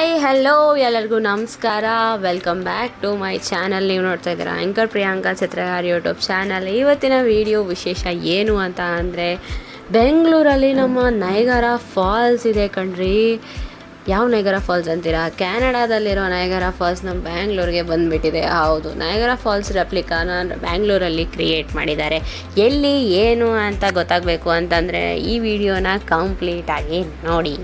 Hi hello ಎಲ್ಲರಿಗೂ ನಮಸ್ಕಾರ. Welcome back to my channel ನೀವು ನೋಡ್ತಾ ಇದ್ದೀರಾ anchor Priyanka Chitragar YouTube channel ಇವತ್ತಿನ ವಿಡಿಯೋ ವಿಶೇಷ ಏನು ಅಂತ ಅಂದರೆ, ಬೆಂಗಳೂರಲ್ಲಿ ನಮ್ಮ ನೈಗರ ಫಾಲ್ಸ್ ಇದೆ ಕಣ್ರಿ. ಯಾವ ನೈಗರ ಫಾಲ್ಸ್ ಅಂತೀರಾ? ಕ್ಯಾನಡಾದಲ್ಲಿರೋ ನೈಗರ ಫಾಲ್ಸ್ ನಮ್ಮ ಬ್ಯಾಂಗ್ಳೂರಿಗೆ ಬಂದುಬಿಟ್ಟಿದೆ. ಹೌದು ನೈಗರ ಫಾಲ್ಸ್ ರೆಪ್ಲಿಕಾನ ಬ್ಯಾಂಗ್ಳೂರಲ್ಲಿ ಕ್ರಿಯೇಟ್ ಮಾಡಿದ್ದಾರೆ. ಎಲ್ಲಿ, ಏನು ಅಂತ ಗೊತ್ತಾಗಬೇಕು ಅಂತಂದರೆ ಈ ವಿಡಿಯೋನ ಕಂಪ್ಲೀಟಾಗಿ ನೋಡಿ.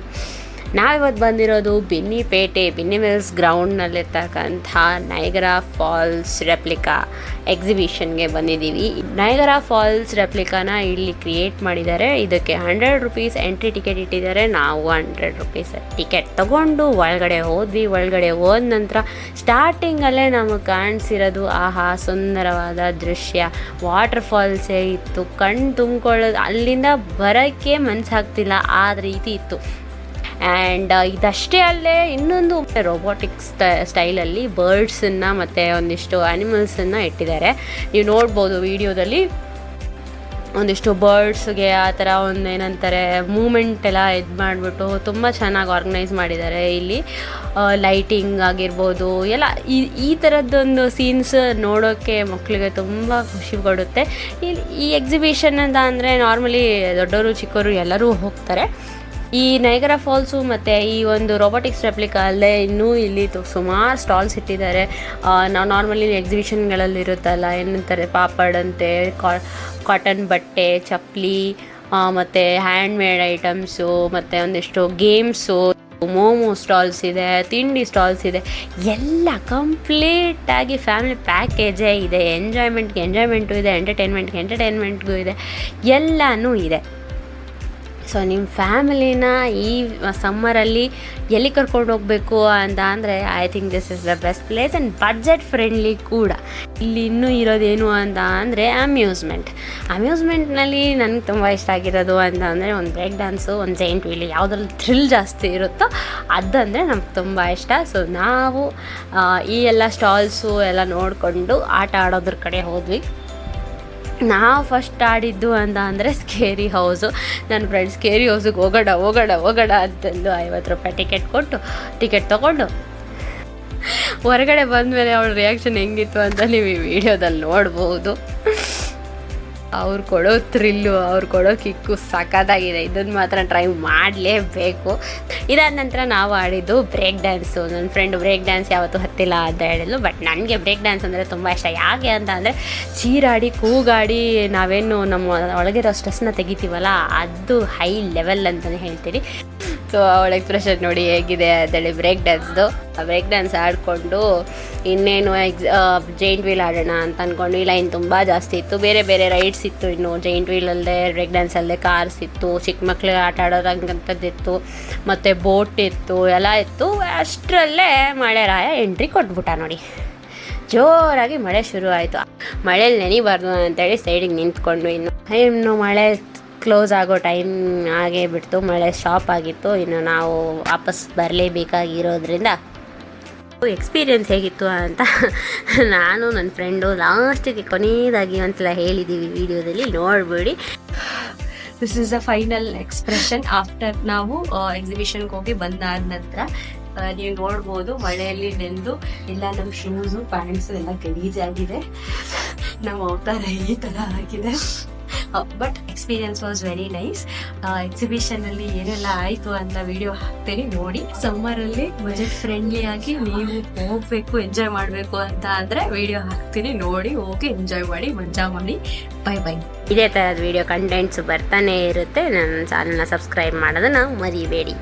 ನಾವಿವತ್ತು ಬಂದಿರೋದು ಬಿನ್ನಿಪೇಟೆ, ಬಿನ್ನಿ ಮಿಲ್ಸ್ ಗ್ರೌಂಡ್ನಲ್ಲಿರ್ತಕ್ಕಂಥ ನೈಗರಾ ಫಾಲ್ಸ್ ರೆಪ್ಲಿಕಾ ಎಕ್ಸಿಬಿಷನ್ಗೆ ಬಂದಿದ್ದೀವಿ. ನೈಗರಾ ಫಾಲ್ಸ್ ರೆಪ್ಲಿಕಾನ ಇಲ್ಲಿ ಕ್ರಿಯೇಟ್ ಮಾಡಿದ್ದಾರೆ. ಇದಕ್ಕೆ ಹಂಡ್ರೆಡ್ ರುಪೀಸ್ ಎಂಟ್ರಿ ಟಿಕೆಟ್ ಇಟ್ಟಿದ್ದಾರೆ. ನಾವು ಹಂಡ್ರೆಡ್ ರುಪೀಸ್ ಟಿಕೆಟ್ ತಗೊಂಡು ಒಳಗಡೆ ಹೋದ್ವಿ. ಒಳಗಡೆ ಹೋದ ನಂತರ ಸ್ಟಾರ್ಟಿಂಗಲ್ಲೇ ನಮಗೆ ಕಾಣಿಸಿರೋದು ಆಹಾ ಸುಂದರವಾದ ದೃಶ್ಯ. ವಾಟರ್ ಫಾಲ್ಸೇ ಇತ್ತು. ಕಣ್ಣು ತುಂಬ್ಕೊಳ್ಳೋದು ಅಲ್ಲಿಂದ ಬರೋಕ್ಕೆ ಮನಸ್ಸಾಗ್ತಿಲ್ಲ ಆ ರೀತಿ ಇತ್ತು. ಆ್ಯಂಡ್ ಇದಷ್ಟೇ ಅಲ್ಲೇ ಇನ್ನೊಂದು ರೋಬೋಟಿಕ್ ಸ್ಟೈಲಲ್ಲಿ ಬರ್ಡ್ಸನ್ನು ಮತ್ತು ಒಂದಿಷ್ಟು ಆ್ಯನಿಮಲ್ಸನ್ನು ಇಟ್ಟಿದ್ದಾರೆ. ನೀವು ನೋಡ್ಬೋದು ವಿಡಿಯೋದಲ್ಲಿ ಒಂದಿಷ್ಟು ಬರ್ಡ್ಸ್ಗೆ ಆ ಥರ ಒಂದು ಏನಂತಾರೆ ಮೂಮೆಂಟ್ ಎಲ್ಲ ಇದು ಮಾಡಿಬಿಟ್ಟು ತುಂಬ ಚೆನ್ನಾಗಿ ಆರ್ಗನೈಸ್ ಮಾಡಿದ್ದಾರೆ. ಇಲ್ಲಿ ಲೈಟಿಂಗ್ ಆಗಿರ್ಬೋದು, ಎಲ್ಲ ಈ ಈ ಥರದ್ದೊಂದು ಸೀನ್ಸ್ ನೋಡೋಕ್ಕೆ ಮಕ್ಕಳಿಗೆ ತುಂಬ ಖುಷಿ ಕೊಡುತ್ತೆ. ಇಲ್ಲಿ ಈ ಎಕ್ಸಿಬಿಷನ್ ಅಂತ ಅಂದರೆ ನಾರ್ಮಲಿ ದೊಡ್ಡವರು ಚಿಕ್ಕವರು ಎಲ್ಲರೂ ಹೋಗ್ತಾರೆ. ಈ ನೈಗರ ಫಾಲ್ಸು ಮತ್ತು ಈ ಒಂದು ರೋಬೋಟಿಕ್ಸ್ ರೆಪ್ಲಿಕಾ ಅಲ್ಲೇ ಇನ್ನೂ ಇಲ್ಲಿ ಸುಮಾರು ಸ್ಟಾಲ್ಸ್ ಇಟ್ಟಿದ್ದಾರೆ. ನಾವು ನಾರ್ಮಲಿ ಎಕ್ಸಿಬಿಷನ್ಗಳಲ್ಲಿ ಇರುತ್ತಲ್ಲ, ಏನಂತಾರೆ, ಪಾಪಡ್ ಅಂತೆ ಕಾಟನ್ ಬಟ್ಟೆ ಚಪ್ಪಲಿ ಮತ್ತು ಹ್ಯಾಂಡ್ ಮೇಡ್ ಐಟಮ್ಸು ಮತ್ತು ಒಂದಿಷ್ಟು ಗೇಮ್ಸು ಮೋಮೋ ಸ್ಟಾಲ್ಸ್ ಇದೆ, ತಿಂಡಿ ಸ್ಟಾಲ್ಸ್ ಇದೆ. ಎಲ್ಲ ಕಂಪ್ಲೀಟಾಗಿ ಫ್ಯಾಮಿಲಿ ಪ್ಯಾಕೇಜೇ ಇದೆ. ಎಂಜಾಯ್ಮೆಂಟ್ಗೆ ಎಂಜಾಯ್ಮೆಂಟು ಇದೆ ಎಂಟರ್ಟೈನ್ಮೆಂಟ್ಗೆ ಎಂಟರ್ಟೈನ್ಮೆಂಟ್ಗೂ ಇದೆ. ಎಲ್ಲನೂ ಇದೆ. ಸೊ ನಿಮ್ಮ ಫ್ಯಾಮಿಲಿನ ಈ ಸಮ್ಮರಲ್ಲಿ ಎಲ್ಲಿ ಕರ್ಕೊಂಡು ಹೋಗಬೇಕು ಅಂತ ಅಂದರೆ I think this is the best place and budget friendly ಕೂಡ. ಇಲ್ಲಿ ಇನ್ನೂ ಇರೋದೇನು ಅಂತ ಅಂದರೆ ಅಮ್ಯೂಸ್ಮೆಂಟ್ ಅಮ್ಯೂಸ್ಮೆಂಟ್ನಲ್ಲಿ ನನಗೆ ತುಂಬ ಇಷ್ಟ ಆಗಿರೋದು ಅಂತ ಅಂದರೆ, ಒಂದು ಬ್ರೇಕ್ ಡ್ಯಾನ್ಸು ಒಂದು ಜೈಂಟ್ ವೀಲ್ ಯಾವುದ್ರಲ್ಲಿ ಥ್ರಿಲ್ ಜಾಸ್ತಿ ಇರುತ್ತೋ ಅದಂದರೆ ನಮ್ಗೆ ತುಂಬ ಇಷ್ಟ. ಸೊ ನಾವು ಈ ಎಲ್ಲ ಸ್ಟಾಲ್ಸು ಎಲ್ಲ ನೋಡಿಕೊಂಡು ಆಟ ಆಡೋದ್ರ ಕಡೆ ಹೋದ್ವಿ. ನಾವು ಫಸ್ಟ್ ಆಡಿದ್ದು ಅಂತ ಅಂದರೆ ಸ್ಕೇರಿ ಹೌಸು ನನ್ನ ಫ್ರೆಂಡ್ಸ್ ಸ್ಕೇರಿ ಹೌಸಿಗೆ ಹೋಗೋಣ ಹೋಗೋಣ ಹೋಗೋಣ ಅಂತಂದು ಐವತ್ತು ರೂಪಾಯಿ ಟಿಕೆಟ್ ಕೊಟ್ಟು ಟಿಕೆಟ್ ತೊಗೊಂಡು. ಹೊರಗಡೆ ಬಂದಮೇಲೆ ಅವಳ ರಿಯಾಕ್ಷನ್ ಹೆಂಗಿತ್ತು ಅಂತ ನೀವು ಈ ವಿಡಿಯೋದಲ್ಲಿ ನೋಡ್ಬೋದು. ಅವ್ರು ಕೊಡೋ ಥ್ರಿಲ್ಲು ಅವ್ರು ಕೊಡೋ ಕಿಕ್ಕು ಸಖತ್ತಾಗಿದೆ. ಇದನ್ನು ಮಾತ್ರ ಟ್ರೈ ಮಾಡಲೇಬೇಕು. ಇದಾದ ನಂತರ ನಾವು ಆಡಿದ್ದು ಬ್ರೇಕ್ ಡ್ಯಾನ್ಸು ನನ್ನ ಫ್ರೆಂಡ್ ಬ್ರೇಕ್ ಡ್ಯಾನ್ಸ್ ಯಾವತ್ತೂ ಹತ್ತಿಲ್ಲ ಅಂತ ಹೇಳಿದ್ಲು. ಬಟ್ ನನಗೆ ಬ್ರೇಕ್ ಡ್ಯಾನ್ಸ್ ಅಂದರೆ ತುಂಬ ಇಷ್ಟ. ಯಾಕೆ ಅಂತ ಅಂದರೆ ಚೀರಾಡಿ, ಕೂಗಾಡಿ ನಾವೇನು ನಮ್ಮ ಒಳಗಿರೋ ಸ್ಟ್ರೆಸ್ನ ತೆಗಿತೀವಲ್ಲ, ಅದು ಹೈ ಲೆವೆಲ್ ಅಂತಲೇ ಹೇಳ್ತೀನಿ ಸೊ ಅವಳ ಎಕ್ಸ್ಪ್ರೆಷನ್ ನೋಡಿ ಹೇಗಿದೆ ಅಂತೇಳಿ ಬ್ರೇಕ್ ಡ್ಯಾನ್ಸ್ದು ಬ್ರೇಕ್ ಡ್ಯಾನ್ಸ್ ಆಡಿಕೊಂಡು ಇನ್ನೇನು ಎಕ್ಸ್ ಜೈಂಟ್ ವೀಲ್ ಆಡೋಣ ಅಂತ ಅಂದ್ಕೊಂಡು ಈ ಲೈನ್ ತುಂಬ ಜಾಸ್ತಿ ಇತ್ತು. ಬೇರೆ ಬೇರೆ ರೈಡ್ಸ್ ಇತ್ತು ಇನ್ನು. ಜೈಂಟ್ ವೀಲ್ ಅಲ್ಲದೆ ಬ್ರೇಕ್ ಡ್ಯಾನ್ಸ್ ಅಲ್ಲದೆ ಕಾರ್ಸ್ ಇತ್ತು. ಚಿಕ್ಕ ಮಕ್ಳಿಗೆ ಆಟ ಇತ್ತು. ಮತ್ತು ಬೋಟ್ ಇತ್ತು. ಎಲ್ಲ ಇತ್ತು. ಅಷ್ಟರಲ್ಲೇ ಮಳೆ ರಾಯ ಎಂಟ್ರಿ ಕೊಟ್ಬಿಟ್ಟ ನೋಡಿ. ಜೋರಾಗಿ ಮಳೆ ಶುರು ಆಯಿತು ಮಳೇಲಿ ನೆನಿಬಾರ್ದು ಅಂತೇಳಿ ಸೈಡಿಗೆ ನಿಂತ್ಕೊಂಡು ಇನ್ನು. ಇನ್ನು ಮಳೆ ಕ್ಲೋಸ್ ಆಗೋ ಟೈಮ್ ಆಗೇ ಬಿಡ್ತು, ಮಳೆ ಸ್ಟಾಪ್ ಆಗಿತ್ತು, ಇನ್ನು ನಾವು ವಾಪಸ್ ಬರಲೇಬೇಕಾಗಿರೋದ್ರಿಂದ ಎಕ್ಸ್ಪೀರಿಯೆನ್ಸ್ ಹೇಗಿತ್ತು ಅಂತ ನಾನು ನನ್ನ ಫ್ರೆಂಡು ಲಾಸ್ಟಿಗೆ ಕೊನೆಯದಾಗಿ ಒಂದ್ಸಲ ಹೇಳಿದ್ದೀವಿ ವಿಡಿಯೋದಲ್ಲಿ, ನೋಡ್ಬೇಡಿ. This is the final expression after ನಾವು ಎಕ್ಸಿಬಿಷನ್ಗೆ ಹೋಗಿ ಬಂದಾದ ನಂತರ ನೀವು ನೋಡ್ಬೋದು ಮಳೆಯಲ್ಲಿ ನೆಂದು ಎಲ್ಲ ನಮ್ಮ ಶೂಸು ಪ್ಯಾಂಟ್ಸು ಎಲ್ಲ ಗಲೀಜಾಗಿದೆ. ನಮ್ಮ ಅವತಾರ ಈ ಥರ ಆಗಿದೆ. But experience was very nice exhibition ಅಲ್ಲಿ ಏನೆಲ್ಲ ಆಯ್ತು ಅಂತ ವಿಡಿಯೋ ಹಾಕ್ತೇನೆ ನೋಡಿ. ಸಮ್ಮರ್ ಅಲ್ಲಿ ಬಜೆಟ್ ಫ್ರೆಂಡ್ಲಿ ಆಗಿ ನೀವು ಹೋಗ್ಬೇಕು ಎಂಜಾಯ್ ಮಾಡಬೇಕು ಅಂತ ಅಂದ್ರೆ ವಿಡಿಯೋ ಹಾಕ್ತೀನಿ ನೋಡಿ. ಹೋಗಿ ಎಂಜಾಯ್ ಮಾಡಿ, ಮಜಾ ಮಾಡಿ. ಬೈ ಬೈ ಇದೇ ಥರದ ವಿಡಿಯೋ ಕಂಟೆಂಟ್ಸ್ ಬರ್ತಾನೆ ಇರುತ್ತೆ. ನನ್ನ ಚಾನಲ್ನ ಸಬ್ಸ್ಕ್ರೈಬ್ ಮಾಡೋದನ್ನ ಮರಿಬೇಡಿ.